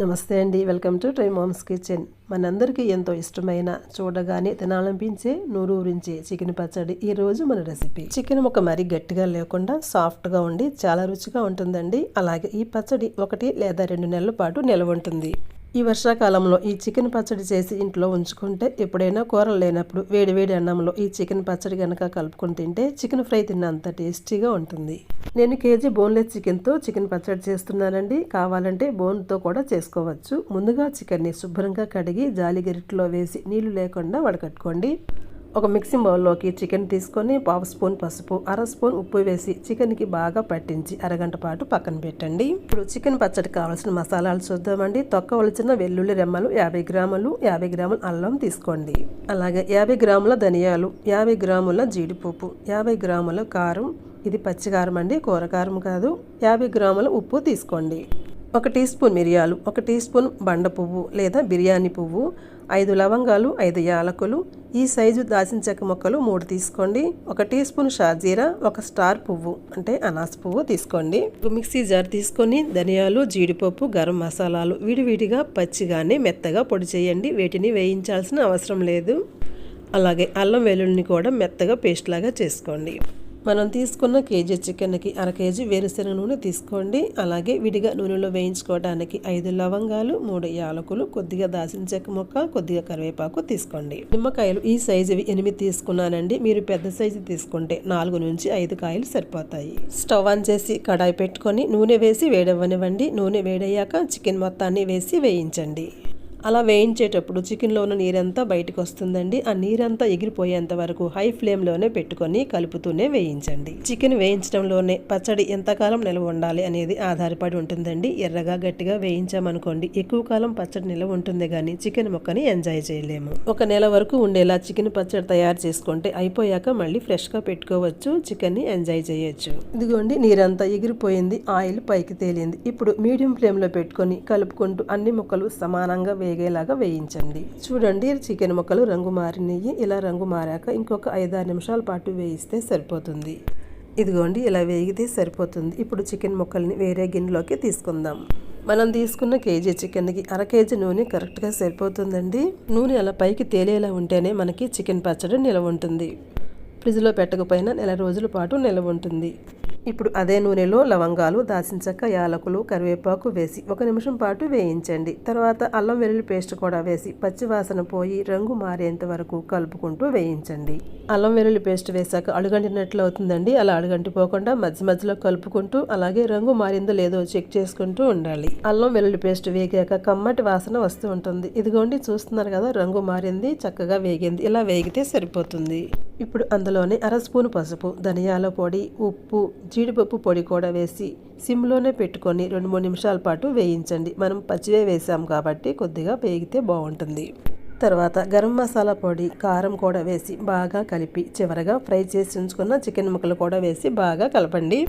నమస్తే అండి. Welcome to try mom's kitchen. మనందరికీ ఎంతో ఇష్టమైన చూడగానే తినాలనిపించే నూరూరించే చికెన్ పచ్చడి ఈ రోజు మన రెసిపీ. చికెన్ ఒక మరీ గట్టిగా లేకుండా సాఫ్ట్గా ఉండి చాలా రుచిగా ఉంటుందండి. అలాగే ఈ పచ్చడి ఒకటి లేదా రెండు నెలల పాటు నిల్వ ఉంటుంది. ఈ వర్షాకాలంలో ఈ చికెన్ పచ్చడి చేసి ఇంట్లో ఉంచుకుంటే ఎప్పుడైనా కూరలు లేనప్పుడు వేడి వేడి అన్నంలో ఈ చికెన్ పచ్చడి కనుక కలుపుకొని తింటే చికెన్ ఫ్రై తిన్నంత టేస్టీగా ఉంటుంది. నేను కేజీ బోన్లెస్ చికెన్తో చికెన్ పచ్చడి చేస్తున్నానండి. కావాలంటే బోన్తో కూడా చేసుకోవచ్చు. ముందుగా చికెన్ని శుభ్రంగా కడిగి జాలి గరిట్లో వేసి నీళ్ళు లేకుండా వడకట్టుకోండి. ఒక మిక్సింగ్ బౌల్లోకి చికెన్ తీసుకొని పావు స్పూన్ పసుపు అర స్పూన్ ఉప్పు వేసి చికెన్కి బాగా పట్టించి అరగంట పాటు పక్కన పెట్టండి. ఇప్పుడు చికెన్ పచ్చడి కావాల్సిన మసాలాలు చూద్దామండి. తొక్క వలచిన వెల్లుల్లి రెమ్మలు యాభై గ్రాములు యాభై గ్రాముల అల్లం తీసుకోండి. అలాగే యాభై గ్రాముల ధనియాలు యాభై గ్రాముల జీడిపప్పు యాభై గ్రాముల కారం. ఇది పచ్చికారం అండి కూరకారం కాదు. యాభై గ్రాముల ఉప్పు తీసుకోండి. ఒక టీ స్పూన్ మిరియాలు ఒక టీ స్పూన్ బండ పువ్వు లేదా బిర్యానీ పువ్వు ఐదు లవంగాలు ఐదు యాలకులు ఈ సైజు దాచిన చెక్క ముక్కలు మూడు తీసుకోండి. ఒక టీ స్పూన్ షాజీరా ఒక స్టార్ పువ్వు అంటే అనాస పువ్వు తీసుకోండి. మిక్సీ జార్ తీసుకొని ధనియాలు జీడిపప్పు గరం మసాలాలు విడివిడిగా పచ్చిగానే మెత్తగా పొడి చేయండి. వీటిని వేయించాల్సిన అవసరం లేదు. అలాగే అల్లం వెల్లుల్లిని కూడా మెత్తగా పేస్ట్ లాగా చేసుకోండి. మనం తీసుకున్న కేజీ చికెన్కి అర కేజీ వేరుశెనగ నూనె తీసుకోండి. అలాగే విడిగా నూనెలో వేయించుకోవడానికి ఐదు లవంగాలు మూడు యాలకులు కొద్దిగా దాసిన చెక్క మొక్క కొద్దిగా కరివేపాకు తీసుకోండి. నిమ్మకాయలు ఈ సైజువి ఎనిమిది తీసుకున్నానండి. మీరు పెద్ద సైజు తీసుకుంటే నాలుగు నుంచి ఐదు కాయలు సరిపోతాయి. స్టవ్ ఆన్ చేసి కడాయి పెట్టుకొని నూనె వేసి వేడవ్వనివ్వండి. నూనె వేడయ్యాక చికెన్ మొత్తాన్ని వేసి వేయించండి. అలా వేయించేటప్పుడు చికెన్లో ఉన్న నీరంతా బయటకు వస్తుందండి ఆ నీరంతా ఎగిరిపోయేంత వరకు హై ఫ్లేమ్లోనే పెట్టుకొని కలుపుతూనే వేయించండి. చికెన్ వేయించడంలోనే పచ్చడి ఎంతకాలం నిల్వ ఉండాలి అనేది ఆధారపడి ఉంటుందండి. ఎర్రగా గట్టిగా వేయించామనుకోండి ఎక్కువ కాలం పచ్చడి నిల్వ ఉంటుంది కానీ చికెన్ ముక్కని ఎంజాయ్ చేయలేము. ఒక నెల వరకు ఉండేలా చికెన్ పచ్చడి తయారు చేసుకుంటే అయిపోయాక మళ్ళీ ఫ్రెష్గా పెట్టుకోవచ్చు చికెన్ని ఎంజాయ్ చేయొచ్చు. ఇదిగోండి నీరంతా ఎగిరిపోయింది ఆయిల్ పైకి తేలింది. ఇప్పుడు మీడియం ఫ్లేమ్లో పెట్టుకొని కలుపుకుంటూ అన్ని ముక్కలు సమానంగా వేగేలాగా వేయించండి. చూడండి చికెన్ ముక్కలు రంగు మారినవి ఇలా రంగు మారాక ఇంకొక ఐదారు నిమిషాల పాటు వేయిస్తే సరిపోతుంది. ఇదిగోండి ఇలా వేగితే సరిపోతుంది. ఇప్పుడు చికెన్ ముక్కల్ని వేరే గిన్నెలోకి తీసుకుందాం. మనం తీసుకున్న కేజీ చికెన్కి అర కేజీ నూనె కరెక్ట్గా సరిపోతుందండి. నూనె అలా పైకి తేలేలా ఉంటేనే మనకి చికెన్ పచ్చడి నిలవ ఉంటుంది. ఫ్రిడ్జ్లో పెట్టకపోయినా నెల రోజుల పాటు నిలవ ఉంటుంది. ఇప్పుడు అదే నూనెలో లవంగాలు దాల్చిన చెక్క యాలకులు కరివేపాకు వేసి ఒక నిమిషం పాటు వేయించండి. తర్వాత అల్లం వెల్లుల్లి పేస్ట్ కూడా వేసి పచ్చివాసన పోయి రంగు మారేంత వరకు కలుపుకుంటూ వేయించండి. అల్లం వెల్లుల్లి పేస్ట్ వేసాక అడుగంటినట్లు అవుతుందండి. అలా అడుగంటిపోకుండా మధ్య మధ్యలో కలుపుకుంటూ అలాగే రంగు మారిందో లేదో చెక్ చేసుకుంటూ ఉండాలి. అల్లం వెల్లుల్లి పేస్ట్ వేగాక కమ్మటి వాసన వస్తూ ఉంటుంది. ఇదిగోండి చూస్తున్నారు కదా రంగు మారింది చక్కగా వేగింది. ఇలా వేగితే సరిపోతుంది. ఇప్పుడు అందులోనే అర స్పూన్ పసుపు ధనియాల పొడి ఉప్పు జీడిపప్పు పొడి కూడా వేసి సిమ్లోనే పెట్టుకొని రెండు మూడు నిమిషాల పాటు వేయించండి. మనం పచ్చివే వేసాం కాబట్టి కొద్దిగా వేగితే బాగుంటుంది. తర్వాత గరం మసాలా పొడి కారం కూడా వేసి బాగా కలిపి చివరగా ఫ్రై చేసి ఉంచుకున్న చికెన్ ముక్కలు కూడా వేసి బాగా కలపండి.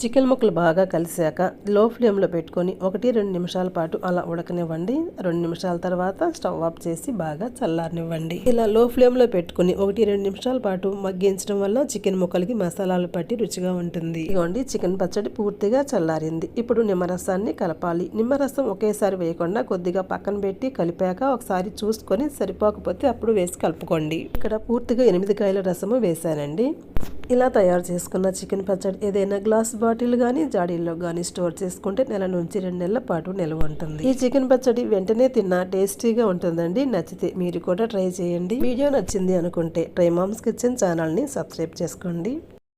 చికెన్ ముక్కలు బాగా కలిసాక లో ఫ్లేమ్లో పెట్టుకొని ఒకటి రెండు నిమిషాల పాటు అలా ఉడకనివ్వండి. రెండు నిమిషాల తర్వాత స్టవ్ ఆఫ్ చేసి బాగా చల్లారనివ్వండి. ఇలా లో ఫ్లేమ్లో పెట్టుకుని ఒకటి రెండు నిమిషాల పాటు మగ్గించడం వల్ల చికెన్ ముక్కలకి మసాలాలు పట్టి రుచిగా ఉంటుంది. ఇవ్వండి చికెన్ పచ్చడి పూర్తిగా చల్లారింది. ఇప్పుడు నిమ్మరసాన్ని కలపాలి. నిమ్మరసం ఒకేసారి వేయకుండా కొద్దిగా పక్కన పెట్టి కలిపాక ఒకసారి చూసుకొని సరిపోకపోతే అప్పుడు వేసి కలుపుకోండి. ఇక్కడ పూర్తిగా ఎనిమిది కాయల రసము వేసానండి ఇలా తయారు చేసుకున్న చికెన్ పచ్చడి ఏదైనా గ్లాస్ బాటిల్ కానీ జాడీల్లో కానీ స్టోర్ చేసుకుంటే నెల నుంచి రెండు నెలల పాటు నిల్వ ఉంటుంది. ఈ చికెన్ పచ్చడి వెంటనే తిన్నా టేస్టీగా ఉంటుందండి. నచ్చితే మీరు కూడా ట్రై చేయండి. వీడియో నచ్చింది అనుకుంటే ట్రై మామ్స్ కిచెన్ ఛానల్ని సబ్స్క్రైబ్ చేసుకోండి.